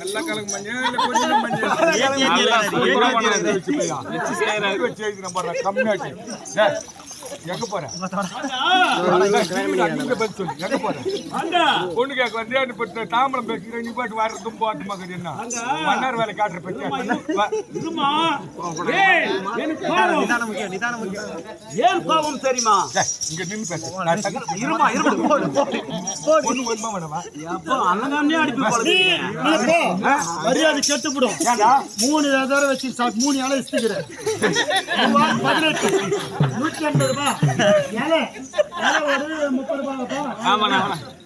நல்ல கலக்கு இல்ல கொஞ்சம் கம்மியாச்சு டேய், எங்க போற? எங்க போற. பொண்ணு கேட்க வந்து நீ இப்ப தாம்பரம் பேசுகிற நீ பாட்டு மகன் என்ன? மன்னார் வேலை காட்டுற பத்தி. ஏன் கோபம் தெரியுமா? இங்க நின்னு பேசு. நான் தகுதி- இருமா இருமா. போடு, போடு. பொண்ணு வருமா வேணாமா? அப்பா, அண்ணங்காண்டே அடிப்பி போல மரியாதை கெட்டுப்படும். மூணு தடவை வச்சு மூணு இலை இஸ்திக்கிறேன் பதினெட்டு. நூற்றி ஐம்பது ரூபாய். இலை இலை ஒரு முப்பது ரூபாய்ப்பா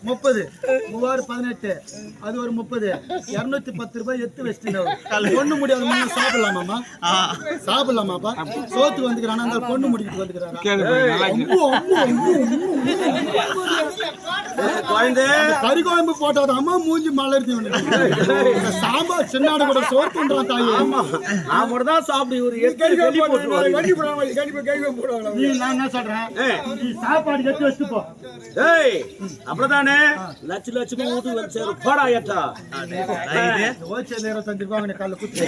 முப்பது மூவாறு பதினெட்டு அது ஒரு முப்பது இருநூத்தி பத்து ரூபாய் எடுத்து வச்சுட்டு பொண்ணு முடியாது சாப்பிடலாமாமா சாப்பிடலாமாப்பா சோத்துக்கு வந்துக்கிறானா அந்த பொண்ணு முடிக்கிட்டு வந்துக்கிறாரா கறி குழம்பு போட்டது அம்மா மூஞ்சி மலர்த்தி சாம்பார் சின்னாடு கூட சோறு பண்றான் தாயி நான் மட்டும் தான் சாப்பிடு போடுவாங்களா? நீ நான் என்ன சொல்றேன் நீ சாப்பாடு எடுத்து வச்சுப்போ ஏய் அப்படிதானே லட்ச லட்சமா ஊத்து வச்சு போடா ஏட்டா. குத்து.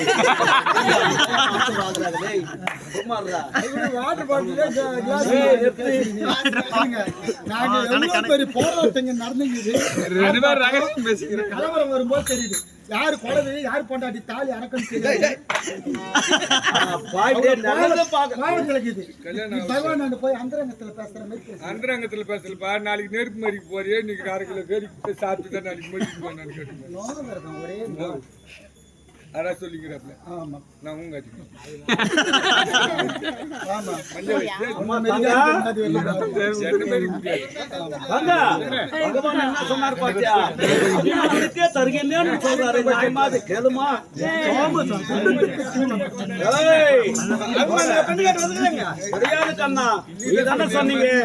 கலவரம் வரும்போது தெரியுது. யாரு குழந்தை யாரு பொண்டாட்டி தாலி அடக்கம் பகவான் போய் அந்தரங்கத்துல பேசுற மாதிரி. அந்தரங்கத்துல பேசலப்பா நாளைக்கு நெருப்பு மறிக்கு போறியே இன்னைக்கு அரை கிலோ வேடிக்கை சாப்பிட்டு தான் நாளைக்கு மறிக்கு போனான்னு கேட்டுக்கோ. ஒரே. அதான் சொல்லிக்கிறப்பல ஆமா. நான் உங்க. ஆமா. சொன்னீங்க.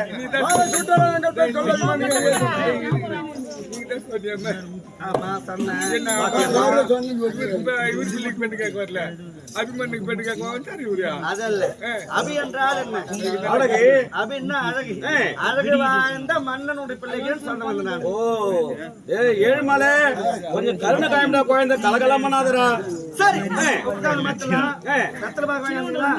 வாழை சுட்டுறாங்க, சொல்லுங்க, நீங்க தான் சொன்னீங்க. ஆமா சொன்னேன். என்ன அவரை சொன்னீங்க. இப்ப இவரு சொல்லிக்கு பெண்ணு கேட்க வரல. அபிமன்னுக்கு பெண்ணு கேட்க வந்துட்டாரு இவரு? அதல்ல. அபி என்றால் என்ன? அழகு. அபின்னா அழகு? அழகு வாழ்ந்த மன்னனுடைய பிள்ளைகள் சொல்ல வந்த நான் ஓ. ஏய் ஏழுமலை கொஞ்சம் கருணை காயம்டா குழந்தை கலகலம் பண்ணாதடா சரி. மாத்தலாம் வெத்தலை பாக்கு வாங்கிங்களா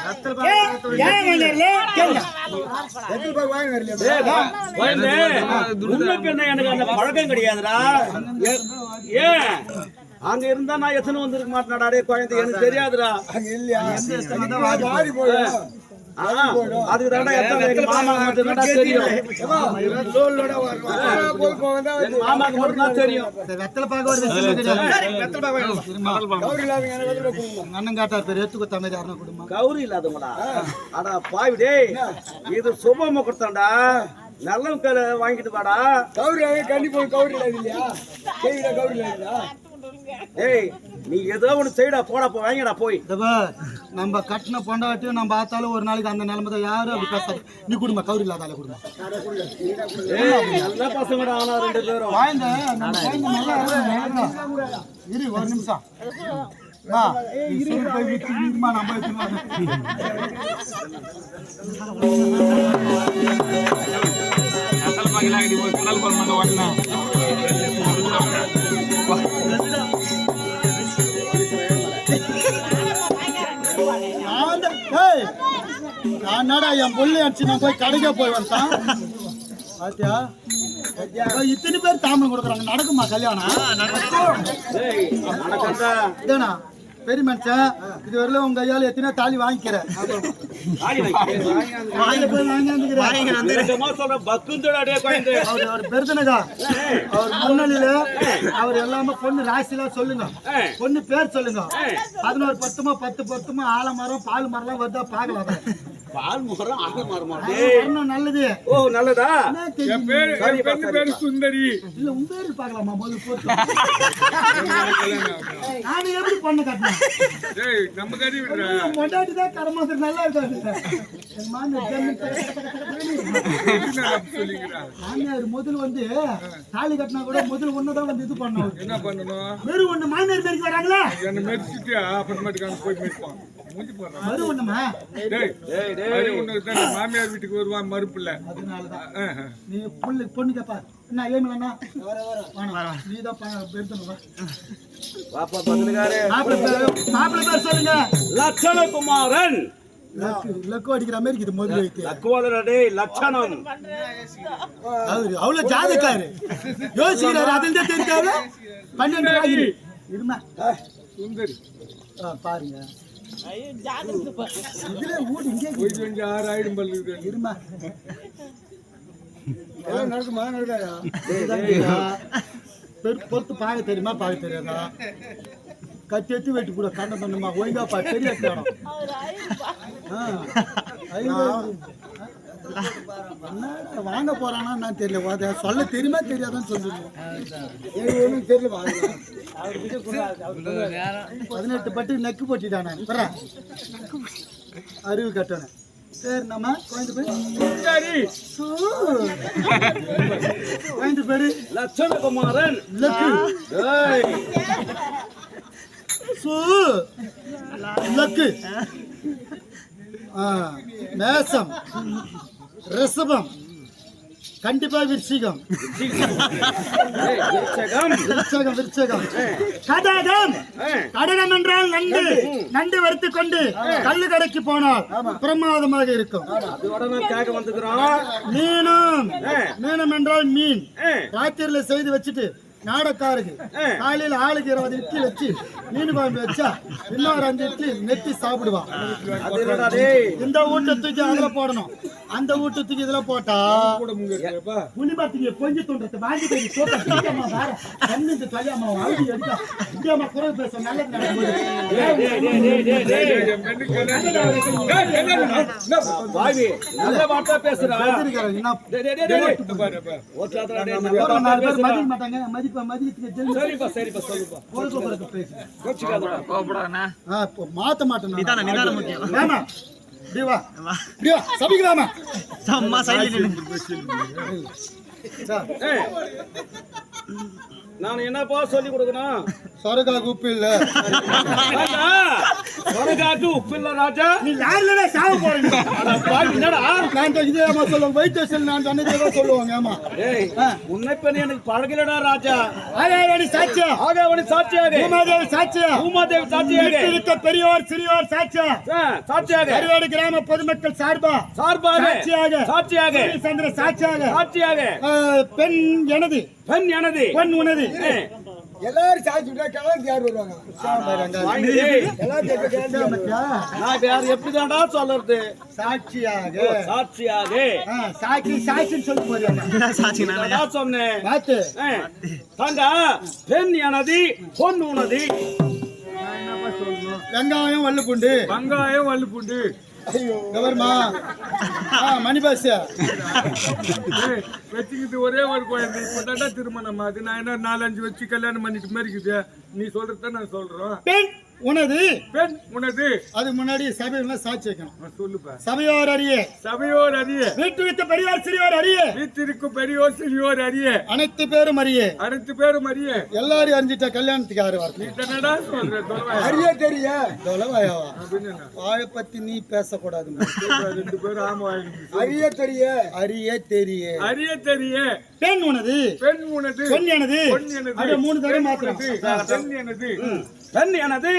வெத்தலை பாக்கு எனக்கு அந்த பழக்கம் கிடையாதுடா. ஏ- ஏன் அங்க இருந்தா நான் எத்தனை வந்திருக்க மாட்டேனாடா குழந்தை எனக்கு தெரியாதுடா. அங்க இல்லையா? அதுக்கு மட்டும் தான்டா தெரியும். மாமாக்கு மட்டும் தான் தெரியும். வெத்தலை பார்க்க ஒரு. வெத்தலை பாக்கு அண்ணன் காட்டார் பேர் எடுத்து கொடுத்த மாதிரி யாருன்னா கொடுமா கௌரி இல்லாதவங்களா? அடா பாவி டேய். இது சுப முகூர்த்தம்டா நல்ல கலை வாங்கிட்டு வாடா. கௌரி கண்டிப்பா கௌரி இல்லையா? கௌரி இல்லாதா டேய் நீ ஏதோ ஒண்ணு செய்டா போடா போ வாங்கிடா போய். நம்ம கட்டின பொண்டாட்டியும் நம்ம பார்த்தாலும் ஒரு நாளைக்கு அந்த நிலைமை தான் யாரும் அப்படி பேசாது. நீ குடும்ப கௌரி இல்லாதால குடும்ப நல்ல பசங்கடா ஆனா ரெண்டு பேரும். நம்ம இருக்கணும். இரு ஒரு நிமிஷம். வா, நீ என்னடா என் புள்ளை அடிச்சு நான் போய் கடைக்க போய் வந்தான் பாத்தியா? இத்தனை பேர் தாமரம் கொடுக்குறாங்க. நடக்குமா கல்யாணம்? இதானா? பெரிய மனுஷன் இது வரல உங்க கையால எத்தனை தாலி வாங்கிக்கிறேன். அவர் அவர் பெருதனகா அவர் முன்னணியில அவர் எல்லாமே பொண்ணு ராசிலாம் சொல்லுங்க. பொண்ணு பேர் சொல்லுங்க. பதினோரு பத்துமா பத்து பத்துமா ஆலமரம் பால் மரம்லாம் வருதா பார்க்கலாம். அதை. பால் முகரம் ஆக மாறுமா? நல்லது. ஓ நல்லதா? பேரு சுந்தரி. இல்ல உன் பேரு பார்க்கலாமா? முதல்ல போட்டு. நானும் எப்படி பண்ண கட்டினேன் டேய் நம்ம கறி விடுற. தான் கடமாசம் நல்லா இருக்காது மாமியார் முதல் வந்து தாலி கட்டினா கூட முதல் ஒண்ணுதான் வந்து இது பண்ணும் என்ன பண்ணணும்? வெறும் ஒண்ணு. மாமியார் பேருக்கு வராங்களா? என்ன மெரிச்சிட்டு அப்புறமேட்டுக்கு அங்க போய் மெரிப்பான் மாமியார் வீட்டுக்கு வருவான் மறுப்புல அதனாலதான். நீ புள்ளு பொண்ணு கேப்பா என்ன ஏமிலண்ணா வேணாம் நீ தான் பெருத்தணும் பாப்பா பத்திரிக்காரு மாப்பிள்ளை பேர் சொல்லுங்க. லட்சணகுமாரன். லக்கு லக்கு அடிக்கிற மாதிரி இருக்குது முதல்ல வைத்து லக்குவலர டேய் லட்சணம். அவ்வளவு ஜாதக்காரு. யோசிக்கிறாரு அதில் தான் தெரிஞ்சாவே பன்னெண்டு ராகிரி இருமா? சுந்தரி. ஆ, பாருங்க. போய் நடக்குமா? பொறுத்து பார்க்க தெரியுமா? பார்க்க தெரியாதா? கத்தி எடுத்து வெட்டி கூட கண்ண பண்ணுமா ஒழுங்கா பா பெரிய வாங்க போறானா நான் தெரியல. சொல்ல தெரியுமா தெரியாதான்னு சொல்லுங்க தெரியல பதினெட்டு பட்டு நெக்கு போட்டிட்டானே. அறிவு கட்டணே. சரி நம்ம குழந்தை பேரு. குழந்தை பேரு? லட்சணகுமாரன். லக்கு. டேய் சு. லக்கு. ஆ, மேசம். ரிஷபம். கண்டிப்பா விருச்சிகம். விருச்சகம். விருச்சகம் கடகம் கடகம் என்றால் நண்டு. நண்டு. வறுத்து கொண்டு கல்லு கடைக்கு போனால் பிரமாதமாக இருக்கும். மீனம். மீனம் என்றால் மீன். ராத்திரில செய்து வச்சுட்டு நாடக்காருக்கு. காலையில ஆளுக்கு இருபது இட்லி வச்சு மீன் குழம்பு வச்சா இன்னொரு அஞ்சு இட்லி நெட்டி சாப்பிடுவான். இந்த ஊட்ட தூக்கி அதுல போடணும். அந்த ஊட்ட தூக்கி இதுல போட்டா புனிபாத்திங்க கொஞ்சம் தோன்றத்தை வாங்கி போய் கல்யாணம் எடுத்தா இந்தியாமா குரல் பேச நல்லது பேசுறா இருக்காரு, என்ன டேய் நல்ல மதிப்ப மதியத்துக்கு ஜெல்லி சரிப்பா சரிப்பா சொல்லுப்பா. பொறுக்க பொறுக்க பேசு கோச்சிக்காதடா. ஆ, இப்போ மாத்த மாட்டேன் நான். வேணா. இப்படி வா. இப்படி வா. சபைக்கு வாமா. சார், ஏய். நான் என்னப்பா சொல்லி கொடுக்கணும்? சொரக்காக்கு உப்பு இல்ல. ராஜா சொரகாக்கு உப்பு இல்ல ராஜா. நீ யாருலடா சாவ போறீங்க? என்னடா? நான் இதே ஏமா சொல்லுவேன் வைத்தியசல் நான் சொன்னதே தான் சொல்லுவாங்க ஏமா ஏய் உன்னை பெண் எனக்கு பழகலடா ராஜா. ஆகாயவாணி சாட்சியா? ஆகவனி சாட்சியாக. பூமாதேவி சாட்சியா? பூமாதேவி சாட்சியாக. இருக்க பெரியோர் சிறியோர் சாட்சியா? ஆ, சாட்சியாக. கருவாடு கிராம பொதுமக்கள் சார்பா? சார்பாக. சாட்சியாக. சாட்சியாக. சந்திர சாட்சியாக. சாட்சியாக. பெண் எனது. பெண் எனது. பெண் உனது. எல்லாரும் சாய்ச்சி விட்டா கிளம்பி யார் வருவாங்க? நான் வேற எப்படிதான்டா சொல்றது? சாட்சியாக. சாட்சியாக. சாட்சி சாட்சின்னு சொல்லி போறியா நான் சொன்னேன்? பார்த்து பெண் எனது பொன் உனது. வெங்காயம் வல்லு பூண்டு வெங்காயம் வள்ளு பூண்டு கவர்மா. மணி பாஸ் ஏய், வச்சுக்கிட்டு ஒரே ஒரு குழந்தை இப்ப திருமணம் அது நான் என்ன நாலஞ்சு வச்சு கல்யாணம் பண்ணிட்டு மாதிரி இருக்குது. நீ சொல்றத நான் சொல்றோம். உனது. பெண் உனது. அதுக்கு முன்னாடி சபையில சாட்சி வைக்கணும். சொல்லுப்பா. சபையோர் அறிய. சபையோர் அறிய. வீட்டு வைத்த பெரியார் சிறியோர் அறிய. வீட்டிற்கும் பெரியோர் சிறியோர் அறிய. அனைத்து பேரும் அறிய. அனைத்து பேரும் அறிய. எல்லாரும் அறிஞ்சிட்ட கல்யாணத்துக்கு சொல்ற தொலைவாயா? அறிய தெரிய. தொலைவாயாவா? வாழை பத்தி நீ பேசக்கூடாது ரெண்டு பேரும் ஆமா ஆயிடுச்சு. அறிய தெரிய. அறிய தெரிய. அறிய தெரிய. பெண் உனது. பெண் உனது. பெண் எனது. பொன் எனது. அப்படியே மூணு தடவை மாத்திரம் பெண் எனது. பெண் எனது